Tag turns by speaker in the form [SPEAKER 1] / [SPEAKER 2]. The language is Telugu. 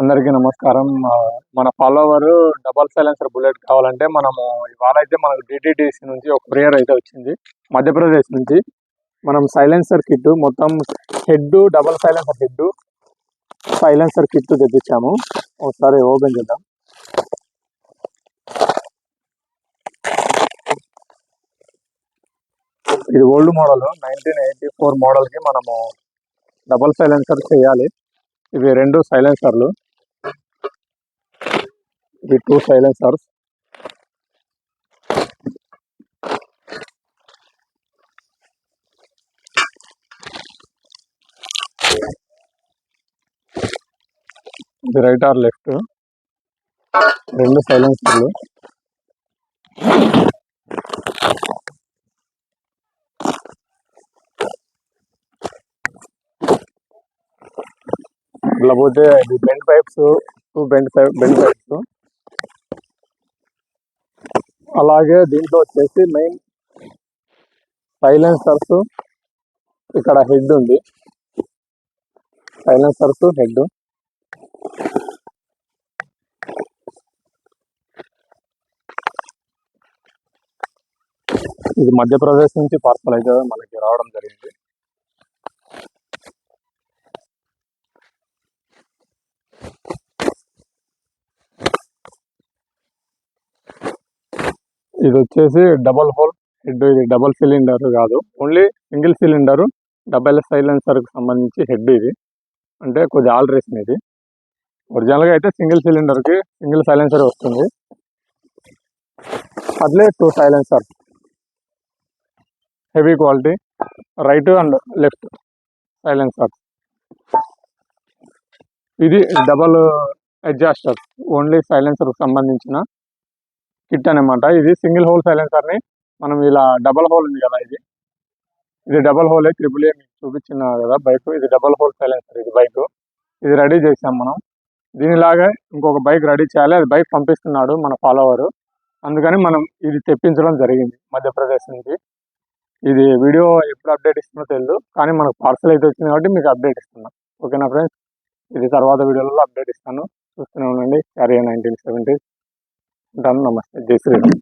[SPEAKER 1] అందరికీ నమస్కారం. మన ఫాలోవర్ డబల్ సైలెన్సర్ బుల్లెట్ కావాలంటే మనము ఇవాళ అయితే మనకు డిటిడిసి నుంచి ఒక కొరియర్ అయితే వచ్చింది. మధ్యప్రదేశ్ నుంచి. మనం సైలెన్సర్ కిట్ మొత్తం head double silencer head silencer kit తెప్పించాము. ఒకసారి ఓపెన్ చేద్దాం. ఇది old model nineteen eighty four మోడల్కి మనము డబల్ సైలెన్సర్ చేయాలి. ఇవి రెండు సైలెన్సర్లు ఇవి టూ సైలెన్సర్స్ ఇది రైట్ ఆర్ లెఫ్ట్ రెండు సైలెన్సర్లు ఇట్లా పోతే ఇది bend pipes two bend bend pipes అలాగే దీంట్లో వచ్చేసి మెయిన్ సైలెన్సర్స్ ఇక్కడ హెడ్ ఉంది. సైలెన్సర్స్ హెడ్ ఇది మధ్యప్రదేశ్ నుంచి పార్సల్ అయితే మనకి రావడం జరిగింది. ఇది వచ్చేసి డబల్ హోల్. హెడ్ ఇది డబల్ సిలిండర్ కాదు. ఓన్లీ సింగిల్ సిలిండర్ డబల్ సైలెన్సర్కి సంబంధించి హెడ్ ఇది. అంటే కొద్దిగా ఆల్టరేషన్ ఇది. ఒరిజినల్గా అయితే సింగిల్ సిలిండర్కి సింగిల్ సైలెన్సర్ వస్తుంది. అట్లే two silencer. Heavy quality. Right and left silencer. ఇది డబల్ అడ్జాస్టర్. ఓన్లీ సైలెన్సర్ సంబంధించిన కిట్ అన్నమాట. ఇది సింగిల్ హోల్ సైలెన్సర్ని మనం ఇలా డబల్ హోల్ ఉంది కదా ఇది. ఇది డబల్ హోల్ త్రిబుల్ ఏ మీకు చూపించిన కదా బైక్. ఇది డబల్ హోల్ సైలెన్సర్ ఇది బైక్. ఇది రెడీ చేసాం మనం. దీనిలాగా ఇంకొక బైక్ రెడీ చేయాలి. అది బైక్ పంపిస్తున్నాడు మన ఫాలోవర్. అందుకని మనం ఇది తెప్పించడం జరిగింది మధ్యప్రదేశ్ నుంచి. ఇది వీడియో ఎప్పుడు అప్డేట్ ఇస్తుందో తెలియదు కానీ మనకు పార్సల్ అయితే వచ్చింది కాబట్టి మీకు అప్డేట్ ఇస్తున్నాం. ఓకేనా ఫ్రెండ్స్? ఇది తర్వాత వీడియోలలో అప్డేట్ ఇస్తాను. చూస్తూనే ఉండండి. క్యారియర్ నైన్టీన్ సెవెంటీ ఉంటాను నమస్తే జై శ్రీరామ్